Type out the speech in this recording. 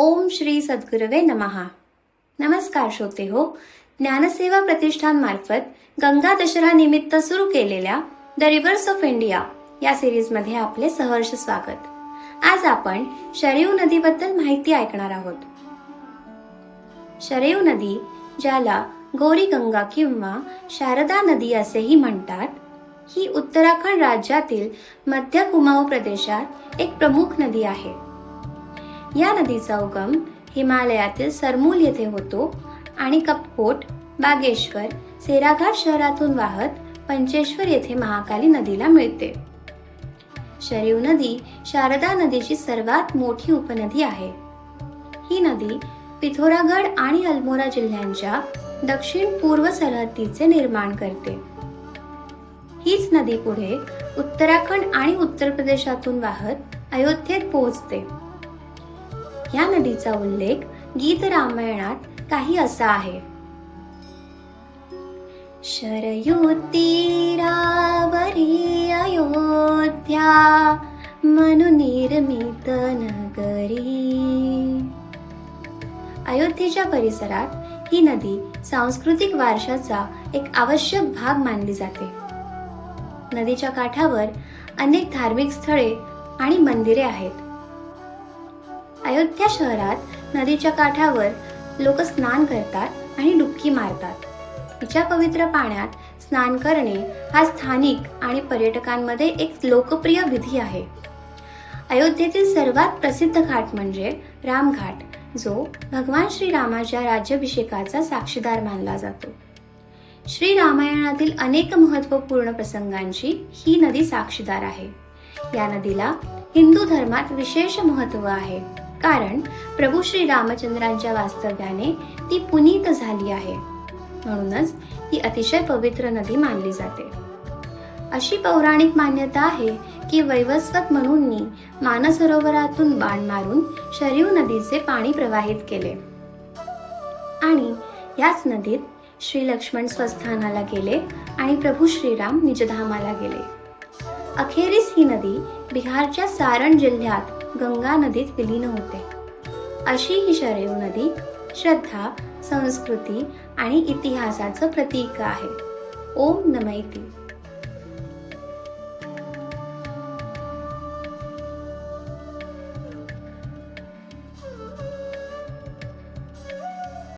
ओम श्री सद्गुरवे नमहा. नमस्कार श्रोते हो ज्ञानसेवा प्रतिष्ठानमार्फत गंगा दशरा निमित्त सुरू केलेल्या द रिव्हर्स ऑफ इंडिया या सिरीजमध्ये आपले सहर्ष स्वागत. आज आपण शरयू नदीबद्दल माहिती ऐकणार आहोत. शरयू नदी ज्याला गौरी गंगा किंवा शारदा नदी असेही म्हणतात ही उत्तराखंड राज्यातील मध्य कुमाऊ प्रदेशात एक प्रमुख नदी आहे. या नदीचा उगम हिमालयातील सरमूल येथे होतो आणि कपकोट बागेश्वर सेराघाट शहरातून वाहत पंचेश्वर येथे महाकाली नदीला मिळते. शरीव नदी शारदा नदीची सर्वात मोठी उपनदी आहे. ही नदी पिथोरागड आणि अल्मोरा जिल्ह्यांच्या दक्षिण पूर्व सरहद्दीचे निर्माण करते. हीच नदी पुढे उत्तराखंड आणि उत्तर प्रदेशातून वाहत अयोध्येत पोहोचते. या नदीचा उल्लेख गीत रामायणात काही असा आहे. शरयू तीरावरी अयोध्या मनुनिर्मित नगरी. अयोध्येच्या परिसरात ही नदी सांस्कृतिक वारशाचा एक आवश्यक भाग मानली जाते. नदीच्या काठावर अनेक धार्मिक स्थळे आणि मंदिरे आहेत. अयोध्या शहरात नदीच्या काठावर लोक स्नान करतात आणि डुबकी मारतात. तिच्या पवित्र पाण्यात स्नान करणे हा स्थानिक आणि पर्यटकांमध्ये एक लोकप्रिय विधी आहे. अयोध्येतील सर्वात प्रसिद्ध घाट म्हणजे रामघाट जो भगवान श्रीरामाच्या राज्याभिषेकाचा साक्षीदार मानला जातो. श्री रामायणातील अनेक महत्त्वपूर्ण प्रसंगांची ही नदी साक्षीदार आहे. या नदीला हिंदू धर्मात विशेष महत्त्व आहे. कारण प्रभू श्री रामचंद्रांच्या वास्तव्याने ती पुनीत झाली आहे. म्हणूनच ती अतिशय पवित्र नदी मानली जाते. अशी पौराणिक मान्यता आहे की वैवस्वत म्हणूननी मानसरोवरातून बाण मारून शरीव नदीचे पाणी प्रवाहित केले. आणि याच नदीत श्री लक्ष्मण स्वस्थानाला गेले आणि प्रभू श्रीराम निजधामाला गेले. अखेरीस ही नदी बिहारच्या सारण जिल्ह्यात गंगा नदीत विलीन होते. अशी ही शरयू नदी श्रद्धा संस्कृती आणि इतिहासाचं प्रतीक आहे. ओम नमैती